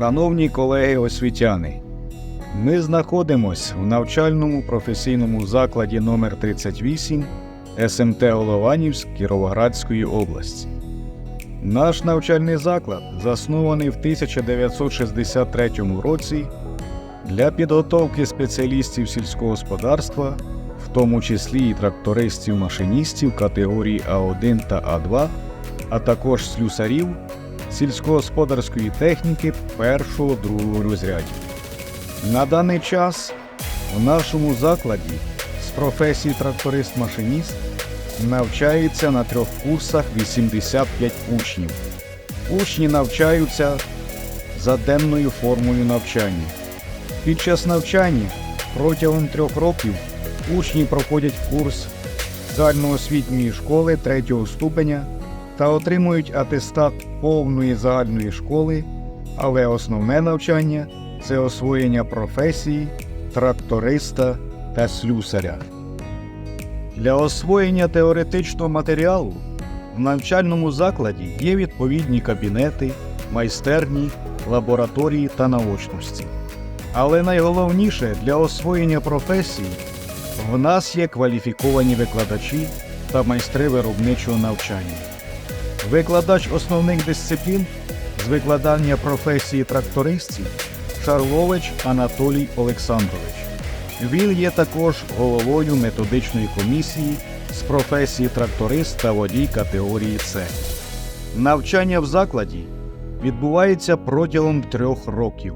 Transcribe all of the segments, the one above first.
Шановні колеги освітяни, ми знаходимося в навчальному професійному закладі номер 38 СМТ Голованівськ Кіровоградської області. Наш навчальний заклад заснований в 1963 році для підготовки спеціалістів сільського господарства, в тому числі і трактористів-машиністів категорії А1 та А2, а також слюсарів сільськогосподарської техніки першого другого розрядів. На даний час в нашому закладі з професії тракторист-машиніст навчається на трьох курсах 85 учнів. Учні навчаються за денною формою навчання. Під час навчання протягом трьох років учні проходять курс загальноосвітньої школи третього ступеня та отримують атестат повної загальної школи, але основне навчання це освоєння професії тракториста та слюсаря. Для освоєння теоретичного матеріалу в навчальному закладі є відповідні кабінети, майстерні, лабораторії та наочності. Але найголовніше для освоєння професії в нас є кваліфіковані викладачі та майстри виробничого навчання. Викладач основних дисциплін з викладання професії трактористів Шарлович Анатолій Олександрович. Він є також головою методичної комісії з професії тракторист та водій категорії С. Навчання в закладі відбувається протягом трьох років.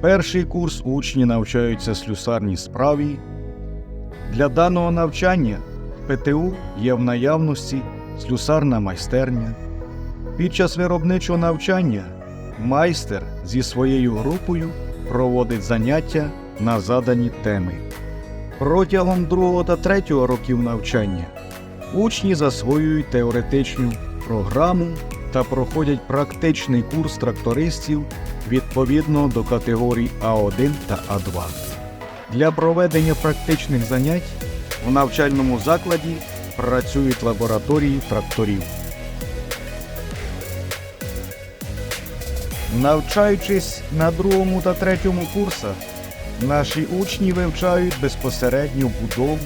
Перший курс учні навчаються слюсарній справі. Для даного навчання ПТУ є в наявності слюсарна майстерня. Під час виробничого навчання майстер зі своєю групою проводить заняття на задані теми. Протягом другого та третього років навчання учні засвоюють теоретичну програму та проходять практичний курс трактористів відповідно до категорій А1 та А2. Для проведення практичних занять в навчальному закладі працюють лабораторії тракторів. Навчаючись на другому та третьому курсах, наші учні вивчають безпосередньо будову,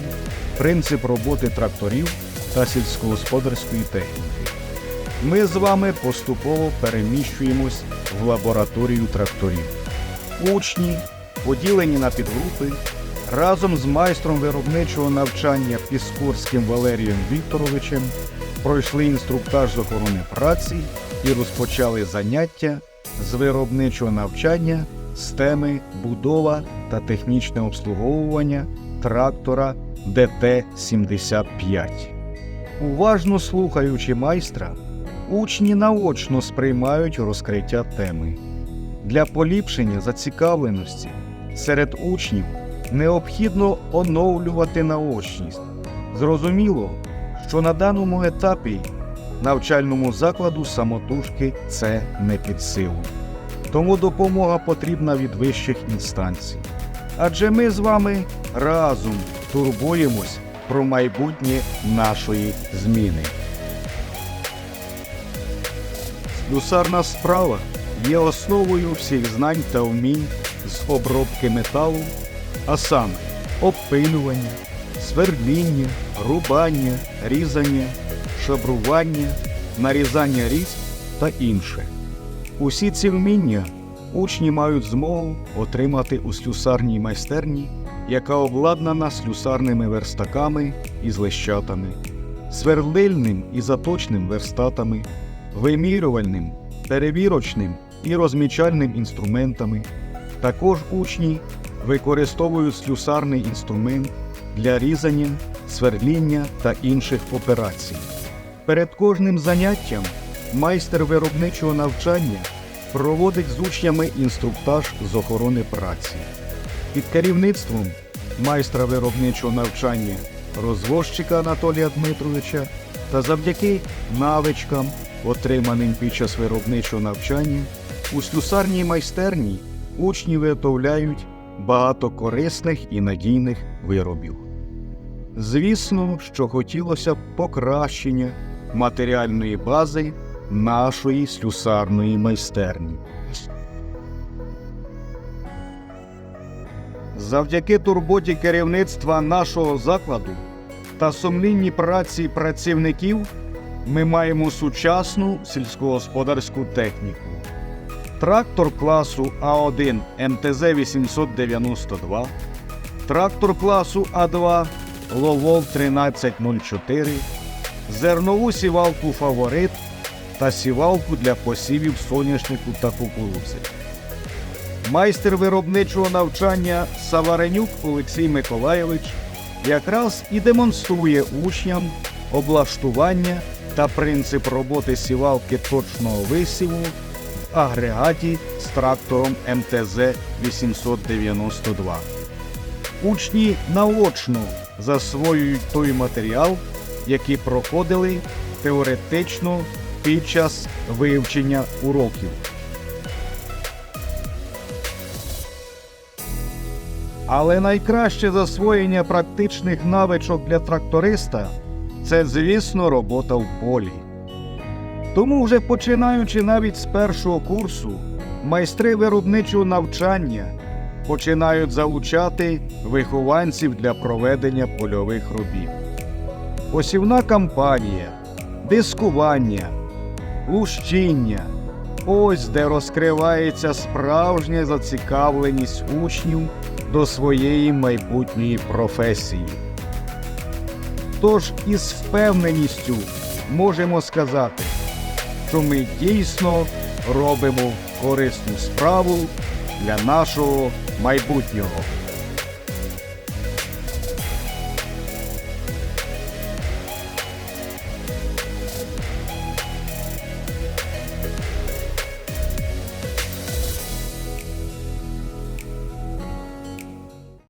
принцип роботи тракторів та сільськогосподарської техніки. Ми з вами поступово переміщуємось в лабораторію тракторів. Учні, поділені на підгрупи, разом з майстром виробничого навчання Піскорським Валерієм Вікторовичем пройшли інструктаж з охорони праці і розпочали заняття з виробничого навчання з теми будова та технічне обслуговування трактора ДТ-75. Уважно слухаючи майстра, учні наочно сприймають розкриття теми. Для поліпшення зацікавленості серед учнів необхідно оновлювати наочність. Зрозуміло, що на даному етапі навчальному закладу самотужки це не під силу. Тому допомога потрібна від вищих інстанцій. Адже ми з вами разом турбуємось про майбутнє нашої зміни. Слюсарна справа є основою всіх знань та вмінь з обробки металу, а саме обпилювання, свердління, рубання, різання, шабрування, нарізання різь та інше. Усі ці вміння учні мають змогу отримати у слюсарній майстерні, яка обладнана слюсарними верстаками і злещатами, свердлильним і заточним верстатами, вимірювальним, перевірочним і розмічальним інструментами. Також учні використовують слюсарний інструмент для різання, свердління та інших операцій. Перед кожним заняттям майстер виробничого навчання проводить з учнями інструктаж з охорони праці. Під керівництвом майстра виробничого навчання розвозчика Анатолія Дмитровича та завдяки навичкам, отриманим під час виробничого навчання, у слюсарній майстерні учні виготовляють багато корисних і надійних виробів. Звісно, що хотілося б покращення матеріальної бази нашої слюсарної майстерні. Завдяки турботі керівництва нашого закладу та сумлінні праці працівників ми маємо сучасну сільськогосподарську техніку. Трактор класу А1 МТЗ 892, трактор класу А2 Ловол 1304, зернову сівалку Фаворит та сівалку для посівів соняшнику та кукурудзи. Майстер виробничого навчання Саваренюк Олексій Миколайович якраз і демонструє учням облаштування та принцип роботи сівалки точного висіву агрегаті з трактором МТЗ 892. Учні наочно засвоюють той матеріал, який проходили теоретично під час вивчення уроків. Але найкраще засвоєння практичних навичок для тракториста це, звісно, робота в полі. Тому, вже починаючи навіть з першого курсу, майстри виробничого навчання починають залучати вихованців для проведення польових робіт. Посівна кампанія, дискування, лущіння ось де розкривається справжня зацікавленість учнів до своєї майбутньої професії. Тож із впевненістю можемо сказати, що ми дійсно робимо корисну справу для нашого майбутнього.